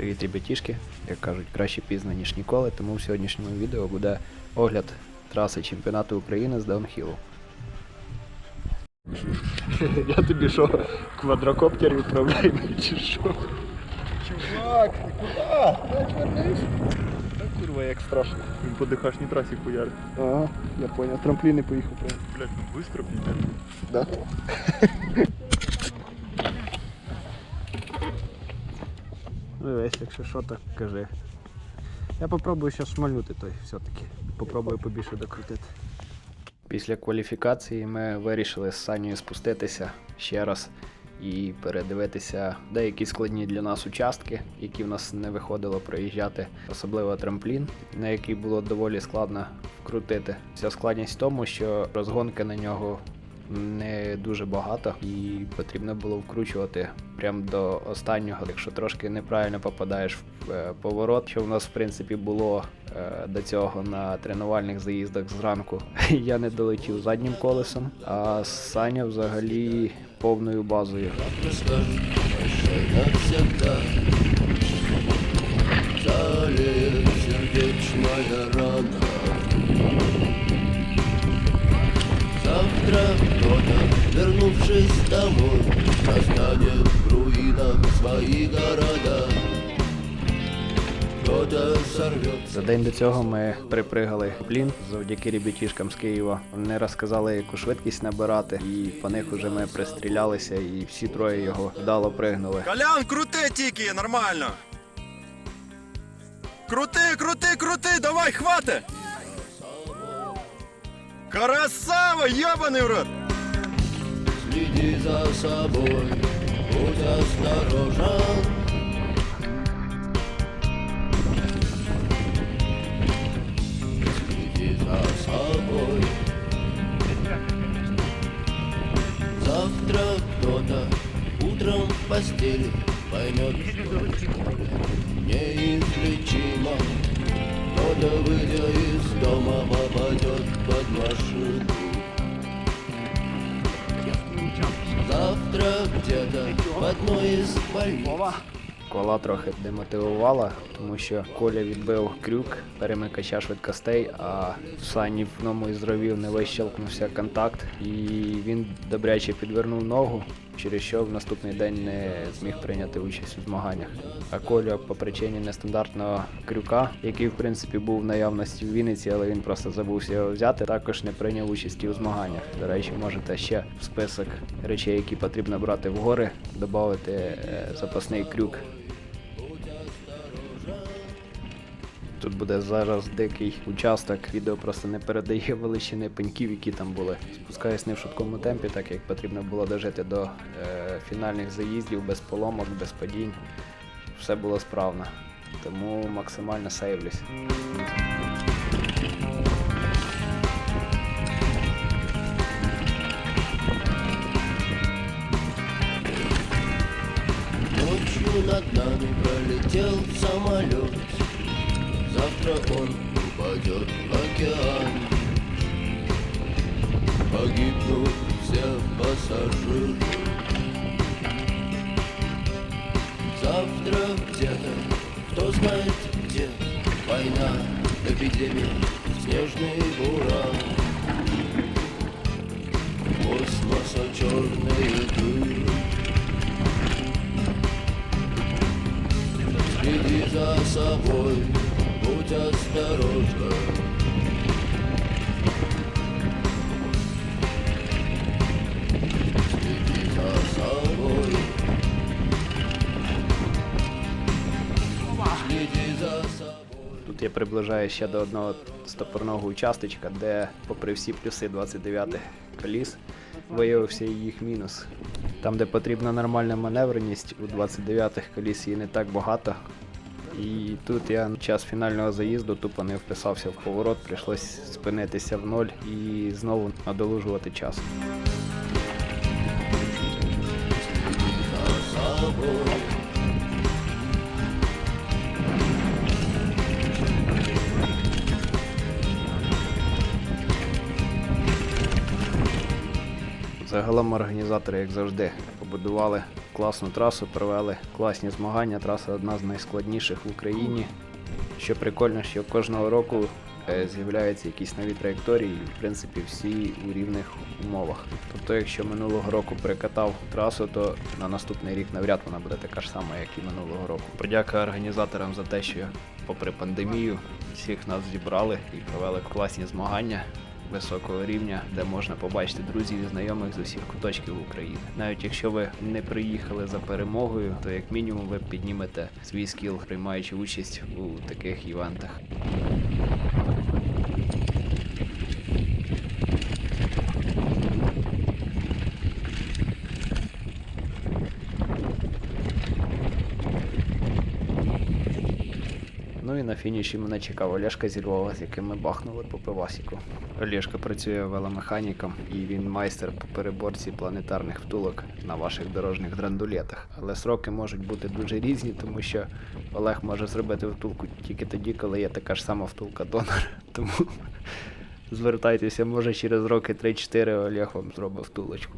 Привіт, ребятішки. Як кажуть, краще пізно, ніж ніколи, тому в сьогоднішньому відео буде огляд траси чемпіонату України з даунхілу. Я тобі що, квадрокоптер відправляю чи що? Чувак, ти куди? Ти вернись. Та курва, як страшно. Він по дихашній трасі хуярить. Ага, я поняв, трампліни поїхав. Блять, ну быстро піде. Да? Ну весь, якщо що, так кажи. Я попробую зараз шмальнути той все-таки. Попробую побільше докрутити. Після кваліфікації ми вирішили з Санєю спуститися ще раз і передивитися деякі складні для нас участки, які в нас не виходило проїжджати, особливо трамплін, на який було доволі складно вкрутити. Вся складність в тому, що розгонки на нього не дуже багато, і потрібно було вкручувати прямо до останнього. Якщо трошки неправильно попадаєш в е, поворот, що в нас в принципі було е, до цього на тренувальних заїздах зранку, я не долетів заднім колесом, а Саня взагалі повною базою. Завтра кто-то, вернувшись домой Застанет в руинах свои города За день до цього ми припригали плін завдяки ребятішкам з Києва. Вони розказали, яку швидкість набирати, і по них уже ми пристрілялися, і всі троє його вдало пригнули. Колян, крути тільки, нормально. Крути, крути, крути, давай, хвати. Красава, ебаный в рот. Следи за собой, будь осторожен Следи за собой. Завтра кто-то утром в постели поймет, что неизлечимо. Кто-то, выйдя Завтра в одной із больниц Кола трохи демотивувала, тому що Коля відбив крюк перемикача швидкостей, а в Сані в одному із ровів не вищелкнувся контакт, і він добряче підвернув ногу, через що в наступний день не зміг прийняти участь у змаганнях. А Коля по причині нестандартного крюка, який в принципі був в наявності в Вінниці, але він просто забувся його взяти, також не прийняв участі у змаганнях. До речі, можете ще в список речей, які потрібно брати в гори, додати е, запасний крюк. Тут буде зараз дикий участок. Відео просто не передає величини пеньків, які там були. Спускаюсь не в швидкому темпі, так як потрібно було дожити до е, фінальних заїздів без поломок, без падінь. Все було справно. Тому максимально сейвлюсь. Ночью над нами пролетел самолет Завтра он упадет в океан. Погибнут все пассажиры. Завтра где-то, кто знает где Война, эпидемия, снежный буран. Космоса черные дыры. Следи за собой, будь осторожна Следи за собой Тут я приближаю ще до одного стопорного участочка, де, попри всі плюси 29-х коліс, виявився і їх мінус. Там, де потрібна нормальна маневреність, у 29-х коліс її не так багато. І тут я на час фінального заїзду тупо не вписався в поворот, прийшлось спинитися в ноль і знову надолужувати час. Загалом організатори, як завжди, побудували класну трасу, провели класні змагання. Траса одна з найскладніших в Україні. Що прикольно, що кожного року е, з'являються якісь нові траєкторії, і, в принципі, всі у рівних умовах. Тобто, якщо минулого року перекатав трасу, то на наступний рік навряд вона буде така ж сама, як і минулого року. Подяка організаторам за те, що, попри пандемію, всіх нас зібрали і провели класні змагання високого рівня, де можна побачити друзів і знайомих з усіх куточків України. Навіть якщо ви не приїхали за перемогою, то як мінімум ви піднімете свій скіл, приймаючи участь у таких івентах. Фініші мене чекав Олешка зі з яким ми бахнули по пивасіку. Олешка працює веломеханіком і він майстер по переборці планетарних втулок на ваших дорожніх драндулетах. Але сроки можуть бути дуже різні, тому що Олег може зробити втулку тільки тоді, коли є така ж сама втулка донор. Тому звертайтеся, може через роки 3-4 Олег вам зробить втулочку.